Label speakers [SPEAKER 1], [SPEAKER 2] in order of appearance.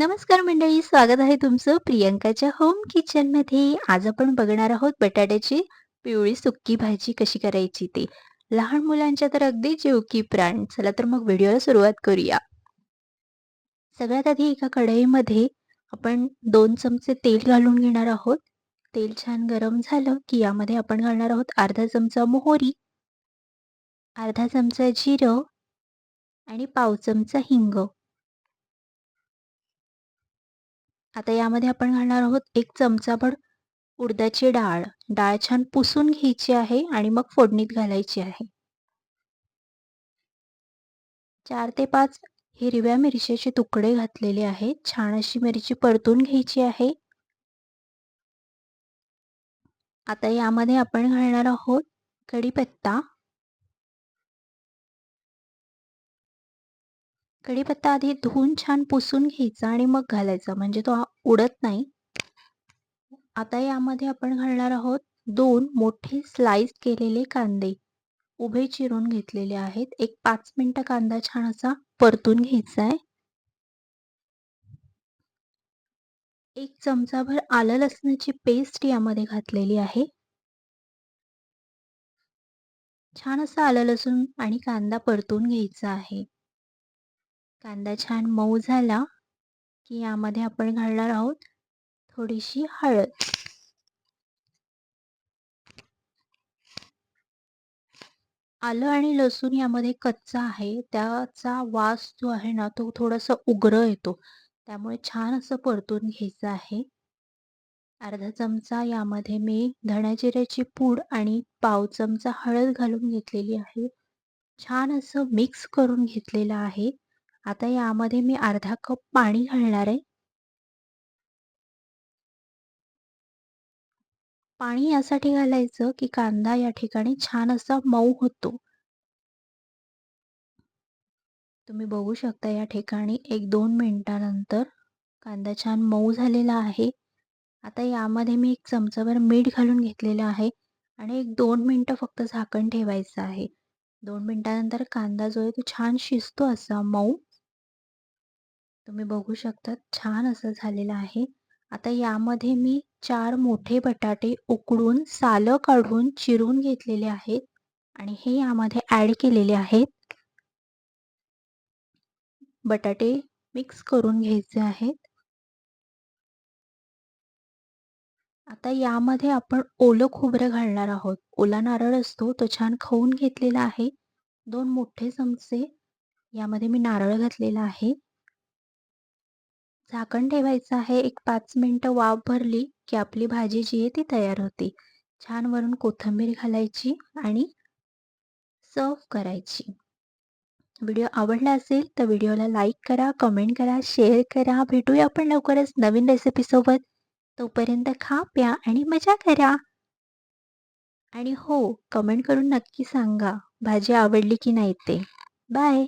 [SPEAKER 1] नमस्कार मंडळी, स्वागत आहे तुमचं प्रियंकाच्या होम किचनमध्ये आज आपण बघणार आहोत बटाट्याची पिवळी सुक्की भाजी कशी करायची ते. लहान मुलांच्या तर अगदी जीव की प्राण. चला तर मग व्हिडिओला सुरुवात करूया. सगळ्यात आधी एका कढईमध्ये आपण दोन चमचे तेल घालून घेणार आहोत. तेल छान गरम झालं की यामध्ये आपण घालणार आहोत अर्धा चमचा मोहरी, अर्धा चमचा जिरं आणि पाव चमचा हिंग. आता यामध्ये आपण घालणार आहोत एक चमचाभर उडदाची डाळ. डाळ छान पुसून घ्यायची आहे आणि मग फोडणीत घालायची आहे. चार ते पाच हिरव्या मिरच्याचे तुकडे घातलेले आहेत. छान अशी मिरची परतून घ्यायची आहे. आता यामध्ये आपण घालणार आहोत कढीपत्ता. कढीपत्ता आधी धुवून छान पुसून घ्यायचा आणि मग घालायचा म्हणजे तो उडत नाही. आता यामध्ये आपण घालणार आहोत दोन मोठे स्लाइस केलेले कांदे. उभे चिरून घेतलेले आहेत. एक पाच मिनिटं कांदा छान असा परतून घ्यायचा आहे. एक चमचाभर आलं लसणाची पेस्ट यामध्ये घातलेली आहे. छान असा आलं लसूण आणि कांदा परतून घ्यायचा आहे. कांदा छान मऊ झाला की यामध्ये आपण घालणार आहोत थोडीशी हळद. आलं आणि लसूण यामध्ये कच्चा आहे. त्याचा वास जो आहे ना, तो थोडासा उग्र येतो. त्यामुळे छान असं परतून घ्यायचं आहे. अर्धा चमचा यामध्ये मी धण्याजिऱ्याची पूड आणि पाव चमचा हळद घालून घेतलेली आहे. छान असं मिक्स करून घेतलेलं आहे. आता यामध्ये मी अर्धा कप पाणी घालणार आहे. पाणी यासाठी घालायचं की कांदा या ठिकाणी छान असा मऊ होतो. तुम्ही बघू शकता या ठिकाणी 1-2 मिनिटानंतर कांदा छान मऊ झालेला आहे. आता यामध्ये मी एक चमचाभर मीठ घालून घेतलेलं आहे आणि एक दोन मिनटं फक्त झाकण ठेवायचं आहे. दोन मिनटानंतर कांदा जो आहे तो छान शिजतो असा मऊ. तुम्ही बघू शकता छान असं झालेलं आहे. आता यामध्ये मी चार मोठे बटाटे उकडून सालं काढून चिरून घेतलेले आहेत आणि हे यामध्ये ॲड केलेले आहेत. बटाटे मिक्स करून घ्यायचे आहेत. आता यामध्ये आपण ओलं खोबरं घालणार आहोत. ओला नारळ असतो तो छान खाऊन घेतलेला आहे. दोन मोठे चमचे यामध्ये मी नारळ घातलेला आहे. झाकण ठेवायचं आहे. एक पाच मिनटं वाफ भरली की आपली भाजी जी आहे ती तयार होते. छान वरून कोथिंबीर घालायची आणि सर्व करायची. व्हिडिओ आवडला असेल तर व्हिडिओला लाईक करा, कमेंट करा, शेअर करा. भेटूया आपण लवकरच नवीन रेसिपीसोबत. तोपर्यंत खा, प्या आणि मजा करा. आणि हो, कमेंट करून नक्की सांगा भाजी आवडली की नाही ते. बाय.